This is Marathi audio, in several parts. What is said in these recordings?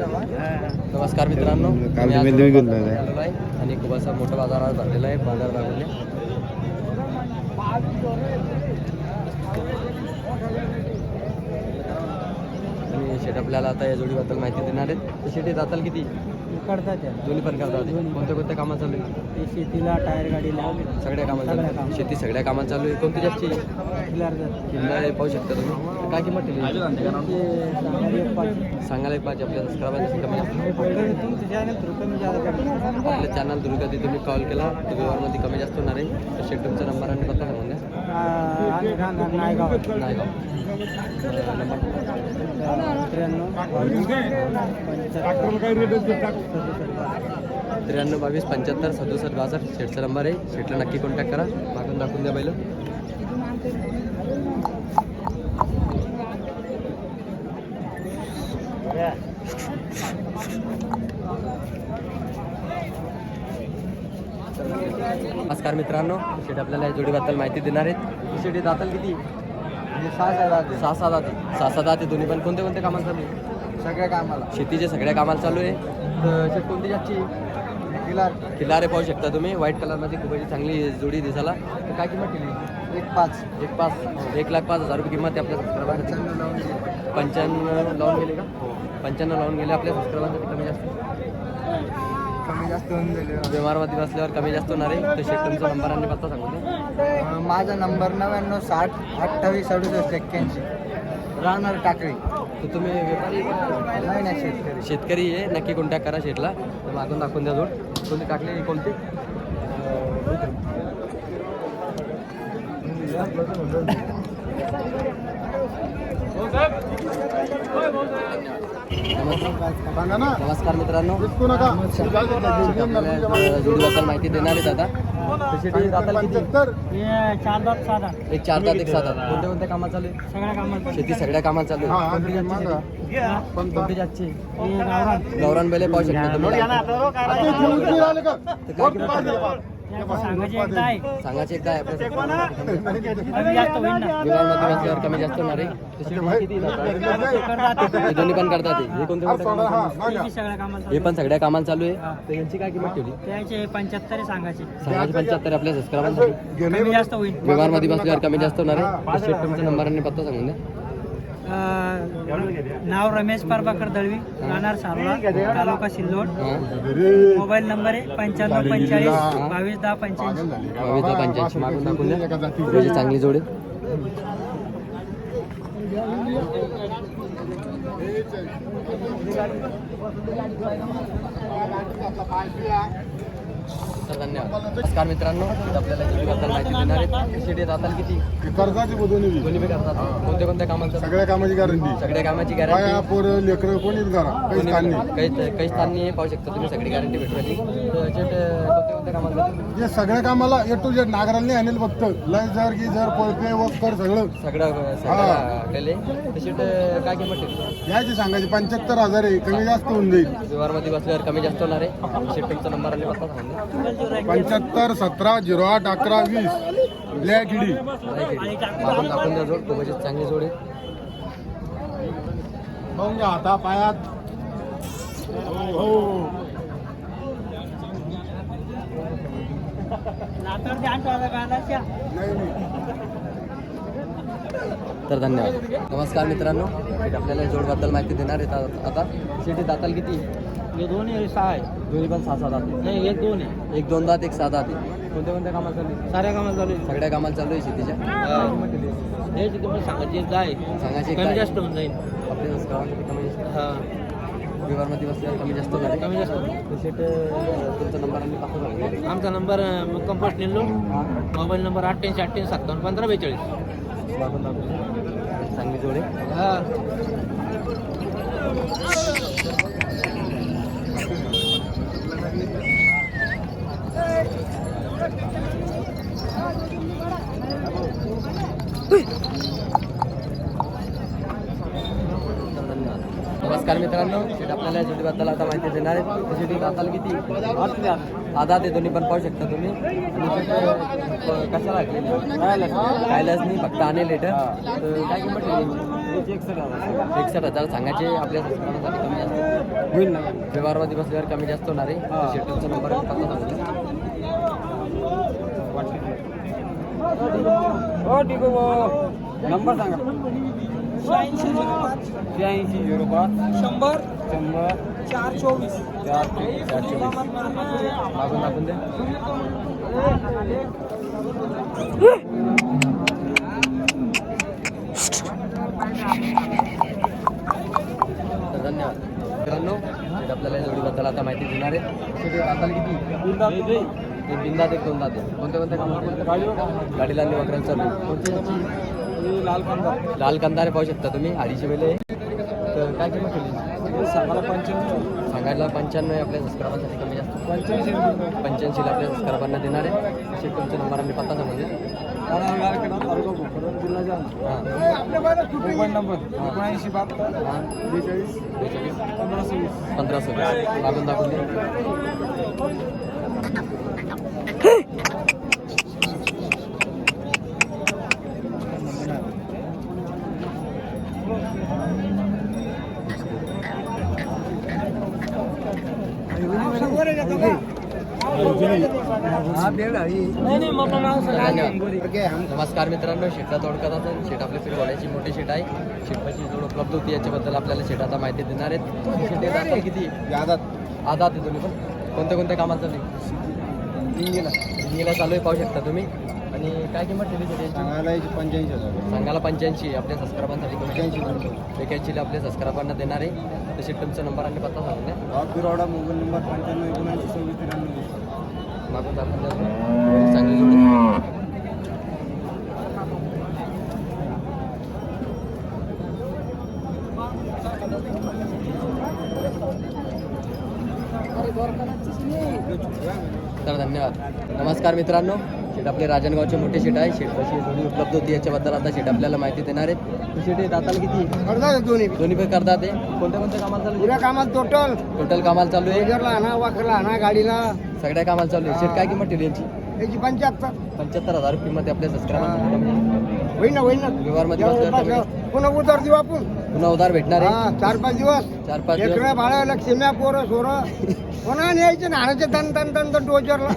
नमस्कार मित्रांनो. काल मी घेऊन. आलेलो आहे आणि खूप असा मोठा बाजार आज भरलेला आहे बाजार दाखवले. आणि शेट आपल्याला आता या जोडीबद्दल माहिती देणार आहेत. तर शेटी जाताल किती? करतात दोन्ही पण करतात कोणत्या कोणत्या कामात चालू आहे? ते शेतीला टायर गाडीला सगळ्या कामात चालू सगळ्या आहे. कामात. शेती सगळ्या कामात चालू आहे. कोणती जास्ती किल्लार जातात. किल्ला पाहू शकता तुम्ही. काय किंमत ठेवली? ते सांगायला एक पाच. सांगायला एक पाहिजे आपल्या सबस्क्रायबरची कमी जास्त कमी तुमचं channel थोडं कमी जादा करतात. आपल्या चॅनल कधी तुम्ही कॉल केला. तर व्यवहारमध्ये कमी जास्त होणार आहे. तर शेट तुमचा नंबर आणि पत्ता सांगून द्या. आम्ही राहणार नायगाव. त्र्याण्णव बावीस, पंच्याहत्तर, त्र्याण्णव बावीस पंच्याहत्तर सदुसष्ट बासष्ट. शेटचा नंबर आहे. शेटला नक्की कॉन्टॅक्ट करा. मागून दाखवून द्या पहिलं नमस्कार मित्रांनो शेट आपल्याला या जोडीबद्दल माहिती देणार आहेत. शेटी जाताल किती? सहा सहा जाते. सहा सहा जाते सहा सहा जाते दोन्ही पण कोणत्या कोणत्या कामाला चालू आहे? सगळ्या कामाला. शेतीच्या सगळ्या कामाला चालू आहे. तर शेत कोणती जातची? किल्लार किल्लारे पाहू शकता तुम्ही. व्हाईट कलरमध्ये खूप अशी चांगली जोडी दिसाला तर काय किंमत केली? एक पाच. एक पाच. एक लाख पाच हजार रुपये किंमत आहे आपल्या सबस्क्रायबरची पंच्याण्णव लावून गेले. का? पंच्याण्णव लावून गेले आपल्या सबस्क्रायबरसाठी कमी जास्त. कमी जास्त होऊन गेले. व्यवहारमध्ये बसल्यावर कमी जास्त होणार आहे. तर शेट तुमचा नंबर आणि पत्ता अं, माझा नंबर नव्याण्णव साठ अठ्ठावीस अडुसष्ट एक्क्याऐंशी. राहणार टाकळी. तर तुम्ही व्यापारी का? नाही नाही शेतकरी. शेतकरी आहे. नक्की कॉन्टॅक्ट करा शेटला तर मागून दाखवून द्या जोड. कोणती टाकली कोणती? सांगा ना नमस्कार मित्रांनो. आपल्याला माहिती देणार आहेत आता जाताल किती? पंच्याहत्तर चार दात एक चार तास एक सात तास कोणत्या कोणत्या कामात चालू आहे शेती सगळ्या कामात चालू हा, आहे गौरान बेले पाहू शकता तुम्ही. सांगायचे एकदा आहे. सांगायचे एकदा आहे. आपल्या कमी जास्त होईल ना. विभागामध्ये कमी जास्त होणार आहे? हे दोन्ही पण करतात. हे. कोणते हा, सगळ्या कामाला पण सगळ्या कामाला चालू आहे. तर यांची काय किंमत ठेवली? त्याचे पंच्याहत्तर सांगायचे. सांगायची पंच्याहत्तर आपल्या सबस्क्रायबरसाठी घेणे कमी जास्त होईल. व्यवहारमध्ये बसल्यावर कमी जास्त होणार आहे. तर शेट तुमचा नंबर आणि पत्ता सांगून द्या. नाव रमेश पारबाकर दळवी राहणार सारोळा तालुका सिल्लोड मोबाईल नंबर आहे पंच्याण्णव पंचेचाळीस बावीस दहा पंच्याऐंशी बावीस दहा पंच्याऐंशी मागून दाखवून द्या चांगली जोडी तर धन्यवाद. नमस्कार मित्रांनो आपल्याला माहिती देणार आहेत. शेती जाताल किती? कर्जाची बी. दोन्ही बी करतात. कोणत्या कोणत्या कामांचं? सगळ्या कामाची गॅरंटी सगळ्या कामाची गॅरंटी पोर लेकर कोणीच करा काहीच काम नाही. काही काही स्थान नाही पाहू शकता तुम्ही. सगळी गॅरंटी भेटली कोणत्या जे सगळ्या कामाला ए टू जेड नागरांनी आणेल फक्त लय जर की जर कोळपे वक्कर सगळं. सगळं सगळं केले तर शेट काय किंमत ठेवली याची सांगायची पंच्याहत्तर हजार आहे कमी जास्त होऊन जाईल. व्यवहारमध्ये बसल्यावर कमी जास्त होणार आहे. शेट तुमचा नंबर सांगून द्या. पंच्याहत्तर सतरा झिरो आठ अकरा वीस. ब्लॅक हिडी मागून दाखवून द्या जोड खूपच चांगली जोड आहे पाहून घ्या हाता पायात. हो. हो नाही. तर धन्यवाद. नमस्कार मित्रांनो. शेट आपल्याला जोडबद्दल माहिती देणार आहेत आ- आता. शेती दाताल किती? हे दोन्ही सहा आहे. दोन्ही पण सहा सहा दाते नाही एक दोन आहे. एक दोन दात एक सहा दाते कोणत्या कोणत्या कामाला चालू आहे? साऱ्या कामाला चालू आहे. सगळ्या कामाला चालू आहे शेतीच्या? हे. तुम्ही सांगायचे आहे. सांगायचे कमी काय? जास्त होऊन जाईल. आपल्या कमी जास्त हा. व्यवहारमध्ये बसल्यावर कमी जास्त आहे कमी जास्त शेट अं, तुमचा नंबर सांगून द्या. आमचा नंबर कंपोस्ट निल्लू हा. मोबाईल नंबर अठ्ठ्याऐंशी अठ्ठ्याऐंशी सत्तावन्न पंधरा बेचाळीस. मागून जोडे आहे हा तर धन्यवाद नमस्कार मित्रांनो शेट आपल्याला जोडीबद्दल आता माहिती देणार आहे शेती दाताल किती? आधा ते दोन्ही पण पाहू शकता तुम्ही. कशाला लागलेली? कायलाच नाही फक्त आणि लेटर. काय किंमत ठेवली एकसष्ट हजार. सांगायचे आपल्या संस्कारासाठी कमी जास्त. होईल ना. व्यवहारमध्ये बसल्यावर कमी जास्त होणार आहे. हा. तर शेट तुमचा नंबर पत्ता द्या. हो ठीक आहे. नंबर सांगा. शहाऐंशी झिरो पाच शंभर शंभर चार चोवीस. चार चोवीस. चार चोवीस मागून दाखवून द्या धन्यवाद मित्रांनो आपल्याला जोडीबद्दल आता माहिती देणार आहे आता किती ते बिंदा ते दोन दाते कोणत्या कोणत्या गाडीला आणि वगैरे चालू? लाल कांदा लाल कंदारे पाहू शकता तुम्ही अडीचशे वेळे तर काय किंमत ठेवली सांगायला पंच्याण्णव. सांगायला पंच्याण्णव आहे आपल्या सबस्क्रायबरसाठी कमी जास्त. पंच्याऐंशी पंच्याऐंशीला आपल्या सबस्क्रायबरना देणार आहे. शेट तुमचा नंबर आणि पत्ता सांगून द्या तालुका भोकर जिल्हा जालना मोबाईल नंबर. एकोणऐंशी बहात्तर. बेचाळीस. बेचाळीस. पंधरा सव्वीस. पंधरा सव्वीस. मागून दाखवून नमस्कार मित्रांनो शेटला तोडकत असेल शेट आपल्या पिरवड्याची मोठी शेट आहे. शेटपाची जोड उपलब्ध होती याच्याबद्दल आपल्याला शेट आता माहिती देणार आहेत. शेट किती? यादात आधात आहे तुम्ही पण. कोणत्या कोणत्या कामात चालू आहे इंगेला हिंगीला चालू आहे पाहू शकता तुम्ही. आणि काय किंमत ठेवली यांची सांगायला याची पंच्याऐंशी हजार. सांगायला पंच्याऐंशी आपल्या सबस्क्रायबांसाठी पंच्याऐंशी नंबर एक्याऐंशीला आपल्या सबस्क्रायबांना देणार आहे. तसे तुमचा नंबर आणि पत्ता सांगून द्या. मोबाईल नंबर पंच्याण्णव एकोणऐंशी सव्वीस त्र्याण्णव. मागून दाखवून द्या चांगली जोडी. तर धन्यवाद. नमस्कार मित्रांनो. शेट आपले राजनगावचे मोठे शेट आहे. शेट कशी जोडी उपलब्ध होती याच्याबद्दल आता शेट आपल्याला माहिती देणार आहेत शेट हे दाताला किती करतात दोन्ही दोन्ही पण करतात ते कोणत्या कोणत्या कामाला चालू पुऱ्या कामात टोटल टोटल कामाला चालू आहे. मेजरला आणा वाकरला आणा गाडीला. सगळ्या कामाला चालू आहे. शेट काय किंमत ठेवली यांची? याची पंच्याहत्तर. पंच्याहत्तर हजार किंमत आहे आपल्या सबस्क्रायबर होईल ना होईल ना. व्यवहारमध्ये पुन्हा उतर देऊ आपण. पुन्हा उधार भेटणार आहे. चार पाच दिवस. चार पाच दिवस. बाळा लक्ष्म्या पोरं सोरं. पुन्हा न्यायचे? नाण्याचे तन तन तन तन टोचरला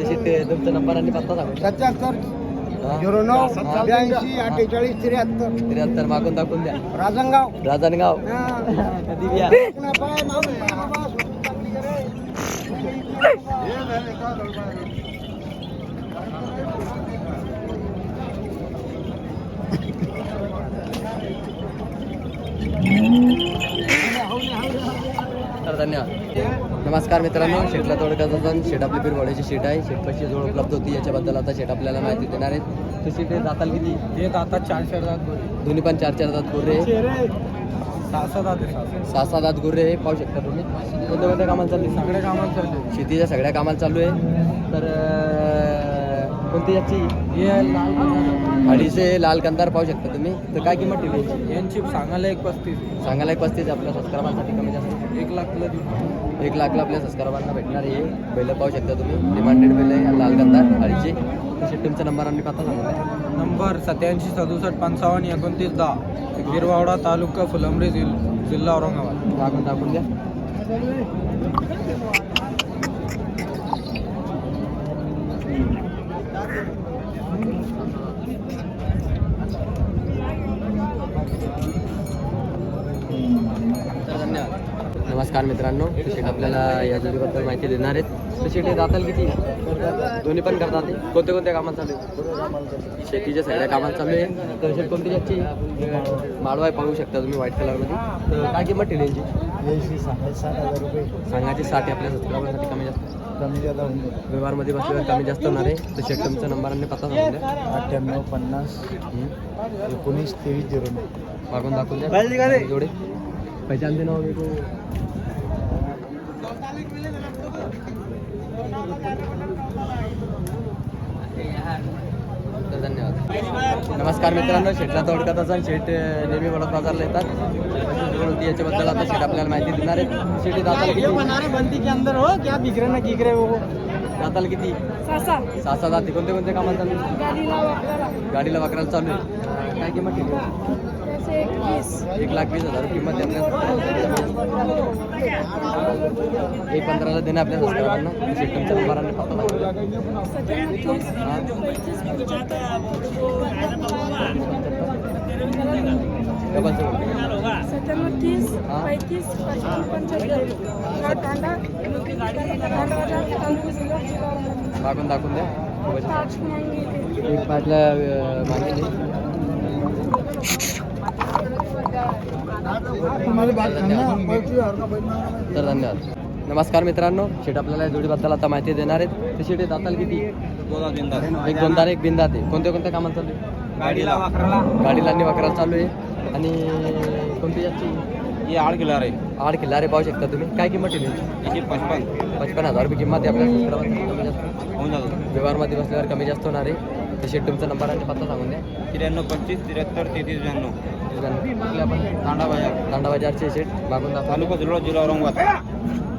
तसे ते तुमचा नंबर आणि पत्ता सांगू सत्याहत्तर हा? झिरो नऊ हा. ब्याऐंशी अठ्ठेचाळीस त्र्याहत्तर त्र्याहत्तर मागून दाखवून द्या राजनगाव राजनगाव हा. कधी बिया तर धन्यवाद. नमस्कार मित्रांनो शेटला तोडकाचा सण शेट आपली पिरवड्याची शेट आहे. शेट कशी जोड उपलब्ध होती याच्याबद्दल आता शेट आपल्याला माहिती देणार आहेत. शेट हे जाताल किती? हे आता चारशे हजार दोन्ही पण चार चार दात गुर्रे सहा सहा दात सहा दात गुर्रे हे पाहू शकता तुम्ही. कोणत्या कोणत्या कामाला चालली? सगळे कामात चालले. शेतीच्या सगळ्या कामाला चालू आहे. तर कोणती याची? हे लाल कलर. अडीचशे लाल कंदार पाहू शकता तुम्ही. तर काय किंमत ठेवली याची? यांची सांगायला एक पस्तीस. सांगायला एक पस्तीस आपल्या सबस्क्रायबांसाठी कमी जास्त. एक लाखला देऊ. एक लाखला आपल्या सबस्क्रायबांना भेटणार आहे बैल पाहू शकता तुम्ही. डिमांडेड बैल आहे लाल कंदार अडीचशे. तसे तुमचा नंबर आणि पत्ता सांगून द्या. नंबर सत्याऐंशी सदुसष्ट पंचावन्न एकोणतीस दहा. गिरवावडा तालुका फुलंब्री जिल जिल्हा औरंगाबाद. टाकून टाकून द्या. नमस्कार मित्रांनो शेट आपल्याला या जोडीबद्दल माहिती देणार आहेत. शेट हे जाताल किती? दोन्ही पण करतात ते? कोणत्या कोणत्या कामात चालू आहे? शेतीच्या सगळ्या कामात चालू आहे. तर कोणती याची माळवाय पाहू शकता तुम्ही व्हाईट कलरमध्ये तर काय किंमत ठेवली यांची? सांगायची साठ आहे आपल्या सबस्क्रायबरसाठी कमी जास्त. कमी जादा होऊन व्यवहारमध्ये बसल्यावर कमी जास्त होणार आहे. तर शेट तुमचा नंबर आणि पत्ता सांगून द्या. अठ्ठ्याण्णव पन्नास. एकोणीस तेवीस झिरो नऊ. मागून दाखवून? द्या. जोडे. पहचान देना हो मेरे को तर धन्यवाद. नमस्कार मित्रांनो शेटला तोडकत असाल शेट नेहमी वडद बाजारला येतात होती याच्याबद्दल आता शेट आपल्याला माहिती देणार आहेत शेटी दाताला किती? बंदी के अंदर हो क्या बिक रहे ना रहे हो दाताला किती? सहा सहा दाती. कोणते कोणते चालू आहे? गाडीला वाकरायला. चालू आहे. काय किंमत त्याचे एक लाख वीस हजार किंमत आहे एक पंधराला देणं आपल्या सबस्क्रायबरांना शेट तुमच्या नंबराने सांगा. सत्त्याण्णव तीस. पैतीस. मागून दाखवून द्या एक पाटला मागितली तर धन्यवाद. नमस्कार मित्रांनो शेट आपल्याला जोडीबद्दल आता माहिती देणार आहेत. ते शेट दाताल किती? एक दोन तार एक बिंदा ते कोणत्या कोणत्या कामात चालू आहे? गाडीला. वाकराला गाडीला आणि वकराला चालू आहे. आणि कोणती जास्ती आड किलो रे आठ किल्लारे पाहू शकता तुम्ही. काय किंमत आहे पचपन. पचपन हजार रुपये किंमत आहे आपल्या व्यवहारमध्ये बसल्यावर कमी जास्त होणार आहे. ते शेट तुमचा नंबर आणि पत्ता सांगून द्या. त्र्याण्णव पंचवीस त्र्याहत्तर तेहतीस ब्याण्णव. आपण? तांडा बाजार. तांडा बाजारचे शेट. मागून तालुका जिल्हा जिल्हा औरंगाबाद.